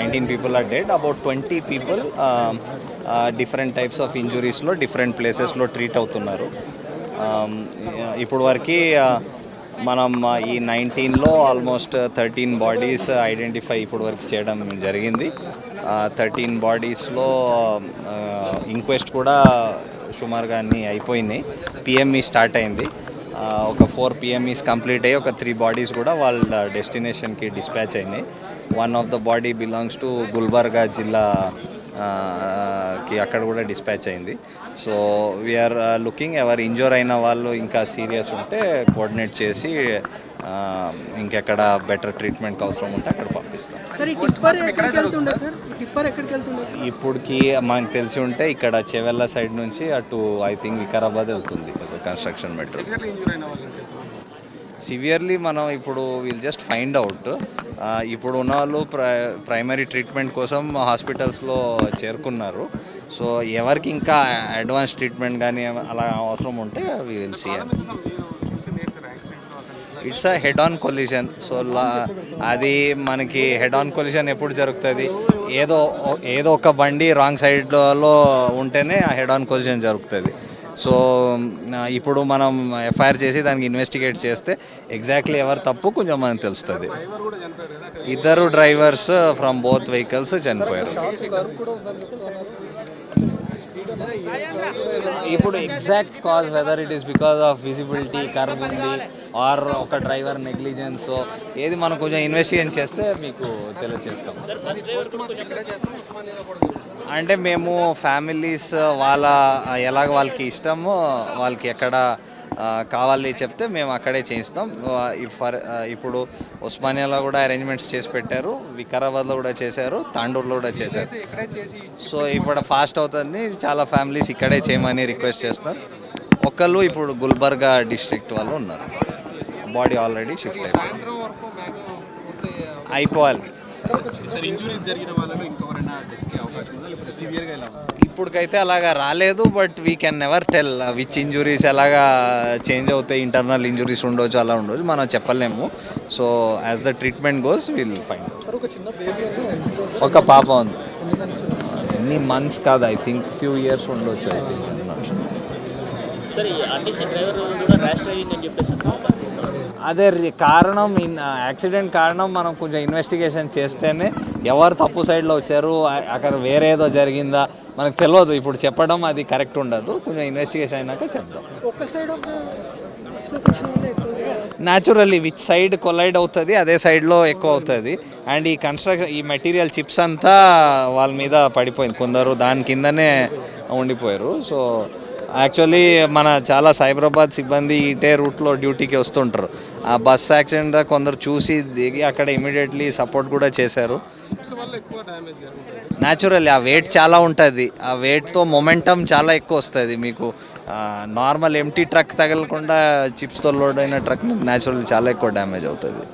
Nineteen people are dead about twenty people different types of ఇంజురీస్లో different ప్లేసెస్లో treat అవుతున్నారు. Um, ఇప్పుడు వరకు uh, మనం uh, ఈ నైన్టీన్లో ఆల్మోస్ట్ థర్టీన్ బాడీస్ ఐడెంటిఫై ఇప్పుడు వరకు చేయడం జరిగింది. థర్టీన్ బాడీస్లో ఇంక్వెస్ట్ కూడా సుమారుగా అన్నీ అయిపోయినాయి. పిఎంఈ స్టార్ట్ అయింది. ఒక ఫోర్ పిఎంఈస్ కంప్లీట్ అయ్యి ఒక త్రీ బాడీస్ కూడా వాళ్ళ డెస్టినేషన్కి డిస్పాచ్ అయినాయి. One of the body belongs to Gulbarga జిల్లా కి అక్కడ కూడా డిస్పాచ్ అయింది. సో వీఆర్ లుకింగ్ ఎవరు ఇంజూర్ అయిన వాళ్ళు ఇంకా సీరియస్ ఉంటే కోఆర్డినేట్ చేసి ఇంకెక్కడ బెటర్ ట్రీట్మెంట్ అవసరం ఉంటే అక్కడ పంపిస్తాం. ఇప్పటికి మనకు తెలిసి ఉంటే ఇక్కడ చెవెళ్ళ సైడ్ నుంచి అటు ఐ థింక్ వికారాబాద్ వెళ్తుంది కన్స్ట్రక్షన్ మెట్రో సివియర్లీ మనం ఇప్పుడు విల్ జస్ట్ ఫైండ్ అవుట్ ఇప్పుడు ఉన్న వాళ్ళు ప్రై ప్రైమరీ ట్రీట్మెంట్ కోసం హాస్పిటల్స్లో చేరుకున్నారు. సో ఎవరికి ఇంకా అడ్వాన్స్ ట్రీట్మెంట్ కానీ అలా అవసరం ఉంటే we will see it's a head on collision so అది మనకి హెడ్ ఆన్ కొలిజన్ ఎప్పుడు జరుగుతుంది? ఏదో ఏదో ఒక బండి రాంగ్ సైడ్లో ఉంటేనే ఆ హెడ్ ఆన్ కొలిజన్ జరుగుతుంది. సో ఇప్పుడు మనం ఎఫ్ఐఆర్ చేసి దానికి ఇన్వెస్టిగేట్ చేస్తే ఎగ్జాక్ట్లీ ఎవరు తప్పు కొంచెం మనకు తెలుస్తుంది. ఇద్దరు డ్రైవర్స్ ఫ్రమ్ బోత్ వెహికల్స్ చనిపోయారు. ఇప్పుడు exact cause whether it is because of visibility curve ఉంది ఆర్ ఒక డ్రైవర్ నెగ్లిజెన్స్ ఏది మనం కొంచెం ఇన్వెస్టిగేషన్ చేస్తే మీకు తెలియజేస్తాం అంటే మేము ఫ్యామిలీస్ వాళ్ళ ఎలాగ వాళ్ళకి ఇష్టమో వాళ్ళకి ఎక్కడ కావాలి చెప్తే మేము అక్కడే చేయిస్తాం. ఫర్ ఇప్పుడు ఉస్మానియాలో కూడా అరేంజ్మెంట్స్ చేసి పెట్టారు. వికారాబాద్లో కూడా చేశారు. తాండూరులో కూడా చేశారు. సో ఇప్పుడు ఫాస్ట్ అవుతుంది. చాలా ఫ్యామిలీస్ ఇక్కడే చేయమని రిక్వెస్ట్ చేస్తారు. ఒకళ్ళు ఇప్పుడు గుల్బర్గా డిస్ట్రిక్ట్ వాళ్ళు ఉన్నారు. బాడీ ఆల్రెడీ షిఫ్ట్ అయిపోయింది అయిపోవాలి. సార్ ఇంజురీస్ జరిగిన వాళ్ళలో ఇంకెవరైనా డెత్కి అవకాశం ఉందా? లేకపోతే సివియర్గా ఇలా ఉందా? ఇప్పటికైతే అలాగా రాలేదు but we can never tell which injuries ఎలాగా చేంజ్ అవుతాయి ఇంటర్నల్ ఇంజురీస్ ఉండొచ్చు అలా ఉండొచ్చు మనం చెప్పలేము. So as the treatment goes will fine ఒక పాప ఉంది. ఎన్ని మంత్స్ కాదు ఐ థింక్ ఫ్యూ ఇయర్స్ ఉండొచ్చు ఐ థింక్ సార్ ఈ ఆర్టీసీ డ్రైవర్ కూడా ర్యాష్ డ్రైవింగ్ అని చెప్పేసి అన్నారు. అదే కారణం ఇన్ యాక్సిడెంట్ కారణం మనం కొంచెం ఇన్వెస్టిగేషన్ చేస్తేనే ఎవరు తప్పు సైడ్లో వచ్చారు అక్కడ వేరే ఏదో జరిగిందా మనకు తెలియదు ఇప్పుడు చెప్పడం అది కరెక్ట్ ఉండదు. కొంచెం ఇన్వెస్టిగేషన్ అయినాక చెప్దాం. ఒక side naturally which side collide అవుతుంది అదే సైడ్లో ఎక్కువ అవుతుంది. అండ్ ఈ కన్స్ట్రక్షన్ ఈ మెటీరియల్ చిప్స్ అంతా వాళ్ళ మీద పడిపోయింది. కొందరు దాని కిందనే ఉండిపోయారు. సో యాక్చువల్లీ మన చాలా సైబరాబాద్ సిబ్బంది ఇటే రూట్లో డ్యూటీకి వస్తుంటారు. ఆ బస్ యాక్సిడెంట్ కొందరు చూసి దిగి అక్కడ ఇమీడియట్లీ సపోర్ట్ కూడా చేశారు. న్యాచురల్లీ ఆ వెయిట్ చాలా ఉంటుంది. ఆ వెయిట్తో మొమెంటం చాలా ఎక్కువ వస్తుంది మీకు. నార్మల్ ఎంటీ ట్రక్ తగలకుండా చిప్స్తో లోడ్ అయిన ట్రక్ మీకు న్యాచురల్లీ చాలా ఎక్కువ డ్యామేజ్ అవుతుంది.